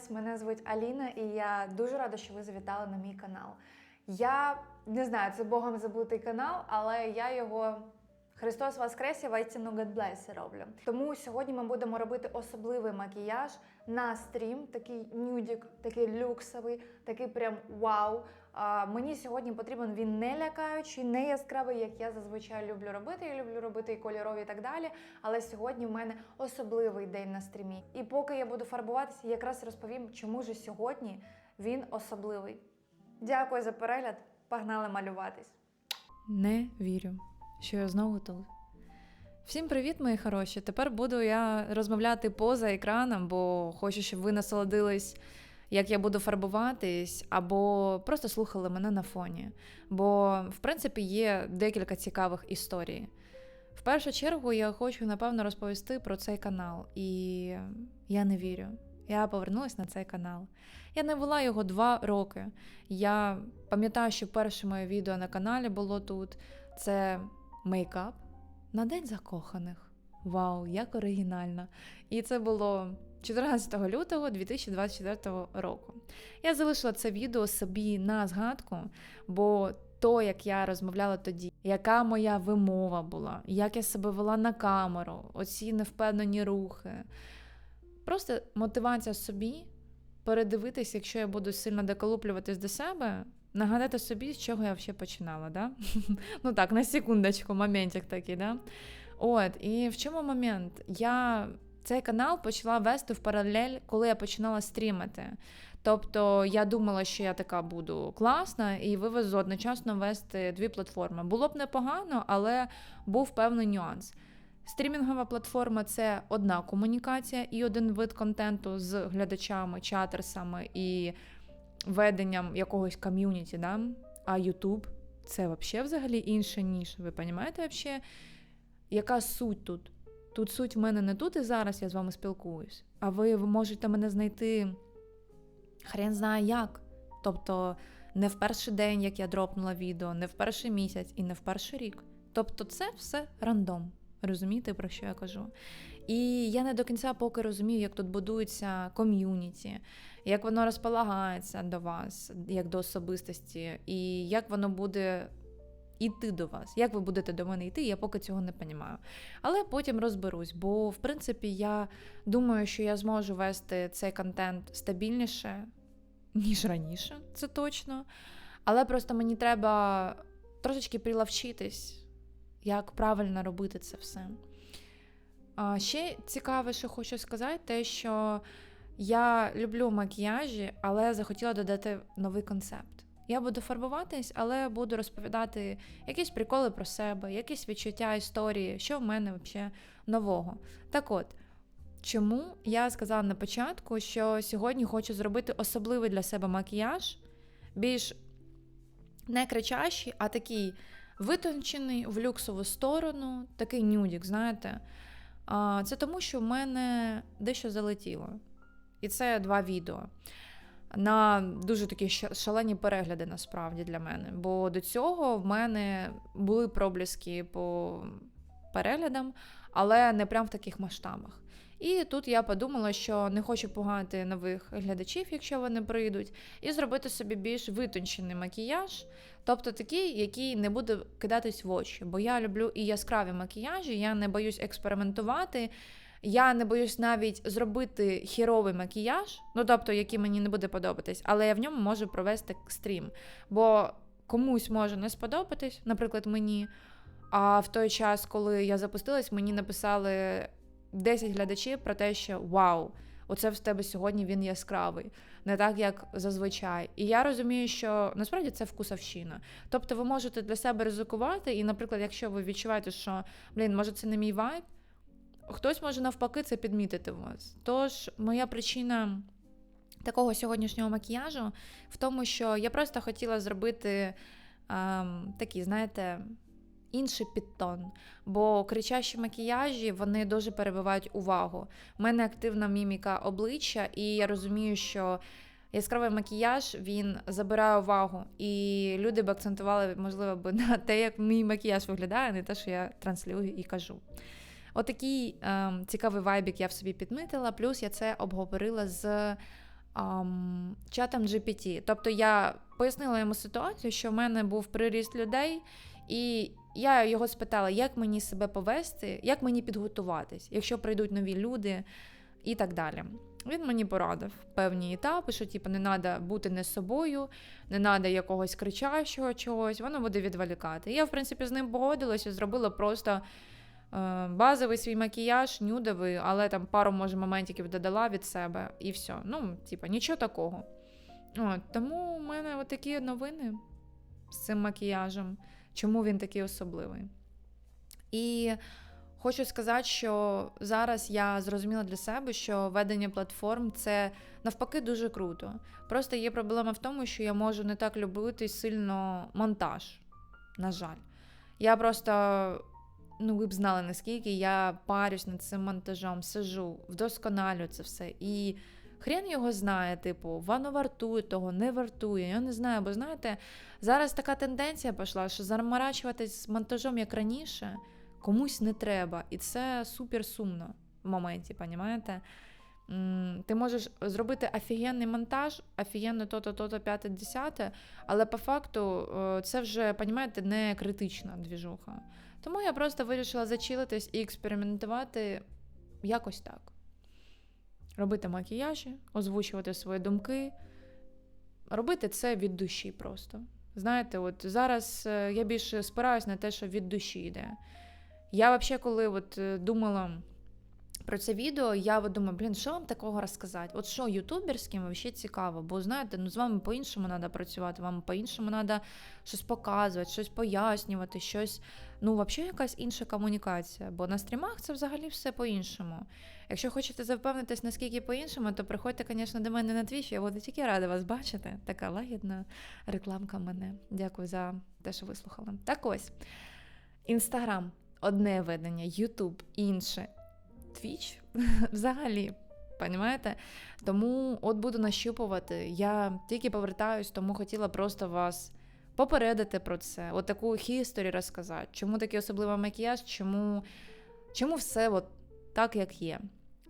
гайс, мене звуть Аліна, і я дуже рада, що ви завітали на мій канал. Я не знаю, це Богом забутий канал, але я його Христос Воскрес, вайтіну bless роблю. Тому сьогодні ми будемо робити особливий макіяж на стрім, такий нюдік, такий люксовий, такий прям вау. Мені сьогодні потрібен він не лякаючий, не яскравий, як я зазвичай люблю робити. Я люблю робити і кольорові і так далі. Але сьогодні в мене особливий день на стрімі. І поки я буду фарбуватися, якраз розповім, чому ж сьогодні він особливий. Дякую за перегляд. Погнали малюватись. Не вірю, що я знову тут. Всім привіт, мої хороші! Тепер буду я розмовляти поза екраном, бо хочу, щоб ви насолодились, як я буду фарбуватись, або просто слухали мене на фоні. Бо, в принципі, є декілька цікавих історій. В першу чергу я хочу, напевно, розповісти про цей канал. І я не вірю. Я повернулася на цей канал. Я не була його два роки. Я пам'ятаю, що перше моє відео на каналі було тут. Це мейкап на День закоханих. Вау, як оригінально! І це було 14 лютого 2024 року. Я залишила це відео собі на згадку, бо то, як я розмовляла тоді, яка моя вимова була, як я себе вела на камеру, оці невпевнені рухи. Просто мотивація собі передивитись, якщо я буду сильно доколуплюватись до себе, нагадати собі, з чого я взагалі починала. Да? ну так, на секундочку, моментик такий. Да? От, і в чому момент? Я цей канал почала вести в паралель, коли я починала стрімити. Тобто я думала, що я така буду класна і вивезу одночасно вести дві платформи. Було б непогано, але був певний нюанс. Стрімінгова платформа це одна комунікація і один вид контенту з глядачами, чатерсами і веденням якогось ком'юніті. Да? А YouTube це взагалі взагалі інша ніша. Ви розумієте, яка суть тут? Тут суть в мене не тут і зараз я з вами спілкуюсь, а ви можете мене знайти хрен знає як. Тобто не в перший день, як я дропнула відео, не в перший місяць і не в перший рік. Тобто, це все рандом. Розумієте, про що я кажу? І я не до кінця поки розумію, як тут будується ком'юніті, як воно розполагається до вас, як до особистості, і як воно буде йти до вас. Як ви будете до мене йти, я поки цього не розумію. Але потім розберусь, бо в принципі я думаю, що я зможу вести цей контент стабільніше, ніж раніше, це точно. Але просто мені треба трошечки прилавчитись як правильно робити це все. А Ще цікаве, що хочу сказати, те, що я люблю макіяжі, але захотіла додати новий концепт. Я буду фарбуватись, але буду розповідати якісь приколи про себе, якісь відчуття історії, що в мене взагалі нового. Так от, чому я сказала на початку, що сьогодні хочу зробити особливий для себе макіяж, більш не кричащий, а такий витончений в люксову сторону, такий нюдік, знаєте. Це тому, що в мене дещо залетіло. І це два відео. На дуже такі шалені перегляди насправді для мене. Бо до цього в мене були пробліски по переглядам, але не прям в таких масштабах. І тут я подумала, що не хочу погати нових глядачів, якщо вони прийдуть, і зробити собі більш витончений макіяж, тобто такий, який не буде кидатись в очі. Бо я люблю і яскраві макіяжі, я не боюсь експериментувати. Я не боюсь навіть зробити хіровий макіяж, ну тобто, який мені не буде подобатись, але я в ньому можу провести стрім. Бо комусь може не сподобатись, наприклад, мені. А в той час, коли я запустилась, мені написали 10 глядачів про те, що вау, оце в тебе сьогодні він яскравий, не так як зазвичай. І я розумію, що насправді це вкусовщина. Тобто ви можете для себе ризикувати, і, наприклад, якщо ви відчуваєте, що блін, може це не мій вайб, хтось може навпаки це підмітити у вас. Тож, моя причина. Такого сьогоднішнього макіяжу в тому, що я просто хотіла зробити ем, такі, знаєте, інший підтон. Бо кричащі макіяжі вони дуже перебивають увагу. У мене активна міміка обличчя, і я розумію, що яскравий макіяж він забирає увагу. І люди б акцентували, можливо, б на те, як мій макіяж виглядає, а не те, що я транслюю і кажу. Отакий ем, цікавий вайбік я в собі підмітила, плюс я це обговорила з ам, чатом GPT. Тобто я пояснила йому ситуацію, що в мене був приріст людей, і я його спитала, як мені себе повести, як мені підготуватись, якщо прийдуть нові люди і так далі. Він мені порадив певні етапи, що типу, не треба бути не собою, не треба якогось кричащого чогось, воно буде відволікати. Я, в принципі, з ним погодилася, зробила просто базовий свій макіяж, нюдовий, але там пару, може, моментиків додала від себе і все. Ну, типу, нічого такого. От, тому у мене такі новини з цим макіяжем, чому він такий особливий. І хочу сказати, що зараз я зрозуміла для себе, що ведення платформ це навпаки дуже круто. Просто є проблема в тому, що я можу не так любити сильно монтаж. На жаль. Я просто, ну ви б знали, наскільки я парюсь над цим монтажом, сижу, вдосконалю це все. І хрен його знає, типу, воно вартує того, не вартує. Я не знаю, бо знаєте, зараз така тенденція пішла, що заморачуватись з монтажом як раніше комусь не треба. І це супер сумно в моменті, понімаєте? Ти можеш зробити офігенний монтаж, офігенно то-то, то-то, п'яте, десяте, але по факту е, це вже, понімаєте, не критична двіжуха. Тому я просто вирішила зачилитись і експериментувати якось так. Робити макіяжі, озвучувати свої думки, робити це від душі просто. Знаєте, от зараз е, я більше спираюсь на те, що від душі йде. Я взагалі, коли от е, думала про це відео, я от думаю, блін, що вам такого розказати? От що ютуберським взагалі цікаво, бо знаєте, ну з вами по-іншому треба працювати, вам по-іншому треба щось показувати, щось пояснювати, щось. Ну, взагалі якась інша комунікація. Бо на стрімах це взагалі все по-іншому. Якщо хочете запевнитись, наскільки по-іншому, то приходьте, звісно, до мене на твіч, я буду тільки рада вас бачити. Така лагідна рекламка в мене. Дякую за те, що вислухали. Так ось. Інстаграм одне ведення, Ютуб інше. Твіч взагалі. Понімаєте? Тому от буду нащупувати. Я тільки повертаюсь, тому хотіла просто вас попередити про це, от таку хісторію розказати, чому такий особливий макіяж, чому, чому все от так, як є.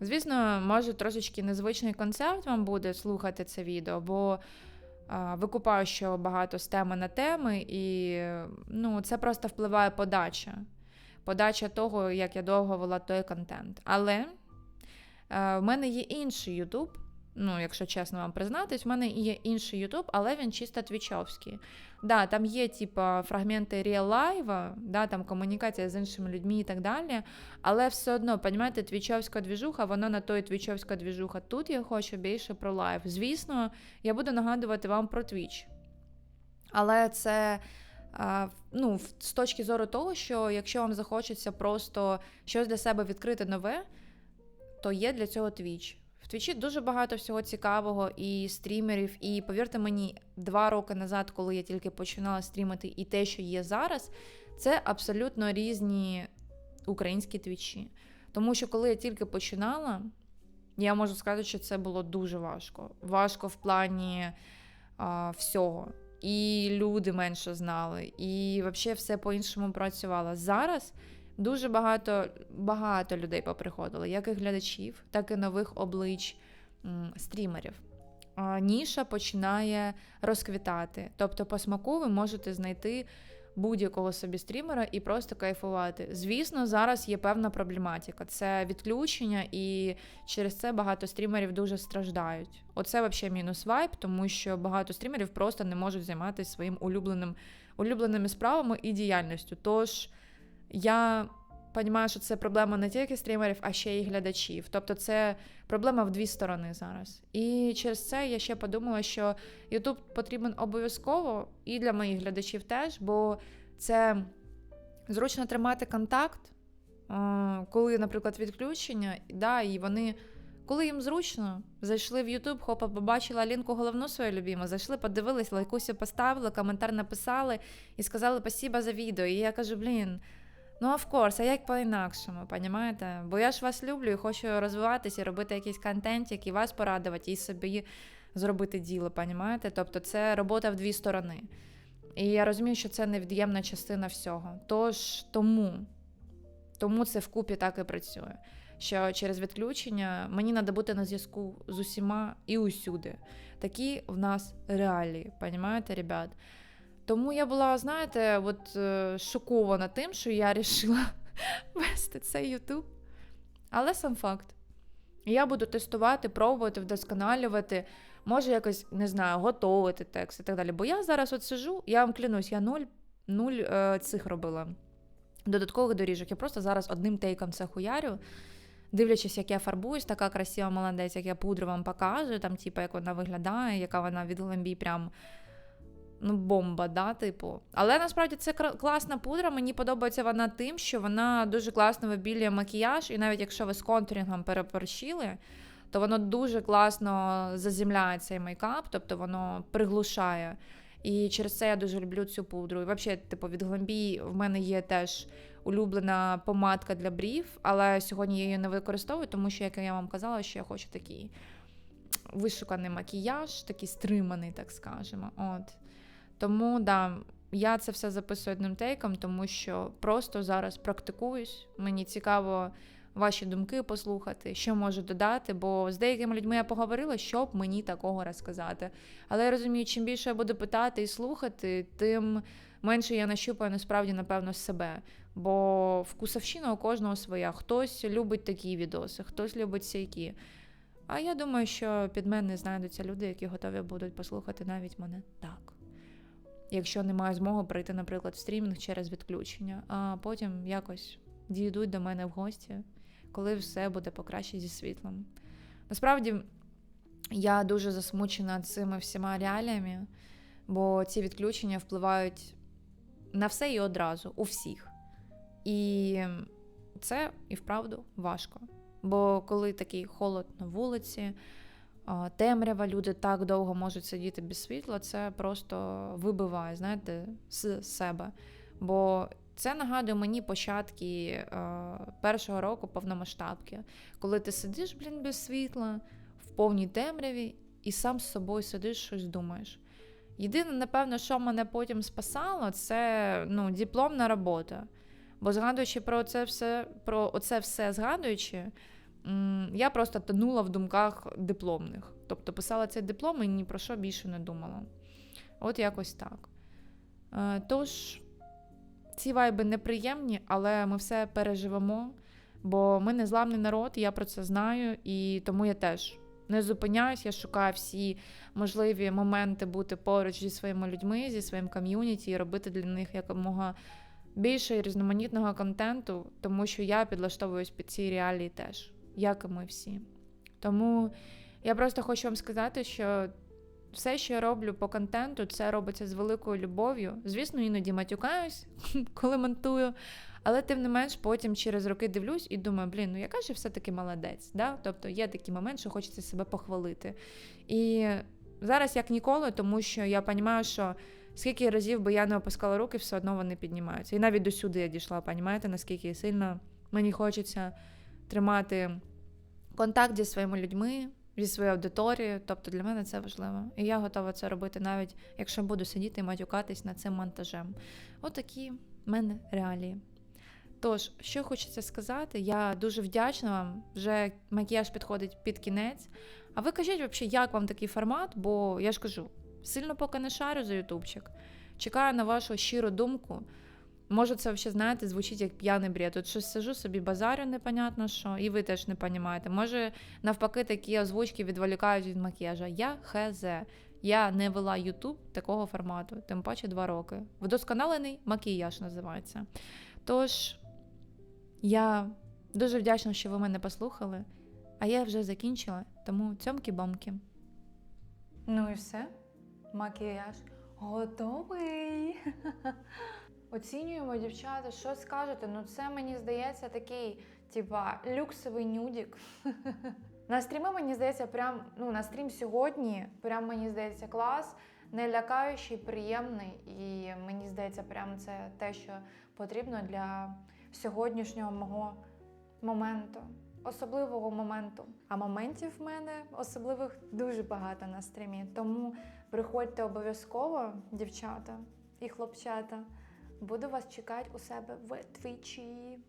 Звісно, може трошечки незвичний концепт вам буде слухати це відео, бо а, викупаю, що багато з теми на теми, і ну, це просто впливає подача. Подача того, як я довго вела той контент. Але е, в мене є інший Ютуб. Ну, якщо чесно вам признатись, в мене є інший Ютуб, але він чисто твічовський. Да, там є, типа, фрагменти реал-лайва, да, там комунікація з іншими людьми і так далі. Але все одно, понімаєте, твічовська двіжуха, вона на той твічовська двіжуха. Тут я хочу більше про лайв. Звісно, я буду нагадувати вам про твіч. Але це. Ну, з точки зору того, що якщо вам захочеться просто щось для себе відкрити нове, то є для цього твіч. Твічі дуже багато всього цікавого і стрімерів. І повірте мені, два роки назад, коли я тільки починала стрімити, і те, що є зараз, це абсолютно різні українські твічі. Тому що коли я тільки починала, я можу сказати, що це було дуже важко. Важко в плані а, всього. І люди менше знали, і взагалі все по-іншому працювало. Зараз дуже багато, багато людей поприходило, як і глядачів, так і нових облич стрімерів. Ніша починає розквітати. Тобто, по смаку ви можете знайти будь-якого собі стрімера і просто кайфувати. Звісно, зараз є певна проблематика. Це відключення, і через це багато стрімерів дуже страждають. Оце взагалі мінус вайб, тому що багато стрімерів просто не можуть займатися своїм улюбленим, улюбленими справами і діяльністю. Тож я розумію, що це проблема не тільки стрімерів, а ще й глядачів. Тобто це проблема в дві сторони зараз. І через це я ще подумала, що YouTube потрібен обов'язково і для моїх глядачів теж, бо це зручно тримати контакт, е, коли, наприклад, відключення, да, і вони. Коли їм зручно, зайшли в YouTube, хопа, побачила Алінку головну свою любиму, зайшли, подивились, лайкусю поставили, коментар написали і сказали спасіба за відео. І я кажу, блін, ну офкорс, а як по-інакшому, понімаєте? Бо я ж вас люблю і хочу розвиватися і робити якийсь контент, який вас порадувати і собі зробити діло, понімаєте? Тобто це робота в дві сторони. І я розумію, що це невід'ємна частина всього. Тож тому, тому це вкупі так і працює. що через відключення мені треба бути на зв'язку з усіма і усюди. Такі в нас реалії, понімаєте, ребят? Тому я була, знаєте, от е, шокована тим, що я вирішила вести цей Ютуб. Але сам факт. Я буду тестувати, пробувати, вдосконалювати, може якось, не знаю, готувати текст і так далі. Бо я зараз от сижу, я вам клянусь, я нуль, нуль е, цих робила додаткових доріжок. Я просто зараз одним тейком це хуярю. Дивлячись, як я фарбуюсь, така красива молодець, як я пудру вам показую, там, типу, як вона виглядає, яка вона від глембі прям ну, бомба, да, типу. Але насправді це класна пудра. Мені подобається вона тим, що вона дуже класно вибілює макіяж, і навіть якщо ви з контурінгом переперчили, то воно дуже класно заземляє цей мейкап, тобто воно приглушає. І через це я дуже люблю цю пудру. І взагалі, типу, від Глембі в мене є теж улюблена помадка для брів, але сьогодні я її не використовую, тому що, як я вам казала, що я хочу такий вишуканий макіяж, такий стриманий, так скажемо. От. Тому да, я це все записую одним тейком, тому що просто зараз практикуюсь. Мені цікаво ваші думки послухати, що можу додати, бо з деякими людьми я поговорила, що б мені такого розказати. Але я розумію, чим більше я буду питати і слухати, тим менше я нащупаю насправді, напевно, себе. Бо вкусовщина у кожного своя. Хтось любить такі відоси, хтось любить сякі. А я думаю, що під мене знайдуться люди, які готові будуть послухати навіть мене так. Якщо не маю змоги прийти, наприклад, в стрімінг через відключення, а потім якось дійдуть до мене в гості, коли все буде покраще зі світлом. Насправді, я дуже засмучена цими всіма реаліями, бо ці відключення впливають на все і одразу, у всіх. І це і вправду важко. Бо коли такий холод на вулиці, темрява, люди так довго можуть сидіти без світла, це просто вибиває, знаєте, з себе. Бо це нагадує мені початки е, першого року повномасштабки, коли ти сидиш, блін, без світла, в повній темряві, і сам з собою сидиш, щось думаєш. Єдине, напевно, що мене потім спасало, це ну, дипломна робота. Бо згадуючи про це все, про оце все згадуючи, я просто тонула в думках дипломних. Тобто писала цей диплом і ні про що більше не думала. От якось так. Е, Тож, ці вайби неприємні, але ми все переживемо, бо ми не зламний народ, я про це знаю, і тому я теж не зупиняюсь, я шукаю всі можливі моменти бути поруч зі своїми людьми, зі своїм ком'юніті і робити для них якомога більше різноманітного контенту, тому що я підлаштовуюсь під ці реалії теж, як і ми всі. Тому я просто хочу вам сказати, що все, що я роблю по контенту, це робиться з великою любов'ю. Звісно, іноді матюкаюсь, коли монтую. Але тим не менш, потім через роки дивлюсь і думаю, блін, ну яка ж все-таки молодець. Да? Тобто є такий момент, що хочеться себе похвалити. І зараз як ніколи, тому що я розумію, що скільки разів би я не опускала руки, все одно вони піднімаються. І навіть до сюди я дійшла, розумієте, наскільки сильно мені хочеться тримати контакт зі своїми людьми, зі своєю аудиторією. Тобто для мене це важливо. І я готова це робити, навіть якщо буду сидіти і матюкатись над цим монтажем. Отакі в мене реалії. Тож, що хочеться сказати, я дуже вдячна вам. Вже макіяж підходить під кінець. А ви кажіть, взагалі, як вам такий формат? Бо я ж кажу, сильно поки не шарю за ютубчик. Чекаю на вашу щиру думку. Може, це взагалі, знаєте, звучить як п'яний бред. От щось сижу собі базарю, непонятно що, і ви теж не розумієте. Може, навпаки, такі озвучки відволікають від макіяжа. Я хз. Я не вела Ютуб такого формату, тим паче два роки. Вдосконалений макіяж називається. Тож, я дуже вдячна, що ви мене послухали, а я вже закінчила, тому цьомки-бомки. Ну і все. Макіяж готовий. Оцінюємо, дівчата, що скажете? Ну, це мені здається такий, типа, люксовий нюдік. На стріми, мені здається, прям ну, на стрім сьогодні, прям мені здається, клас, не лякаючий, приємний. І мені здається, прям це те, що потрібно для сьогоднішнього мого моменту, особливого моменту. А моментів в мене особливих дуже багато на стрімі. Тому приходьте обов'язково, дівчата і хлопчата. Буду вас чекати у себе в твічі.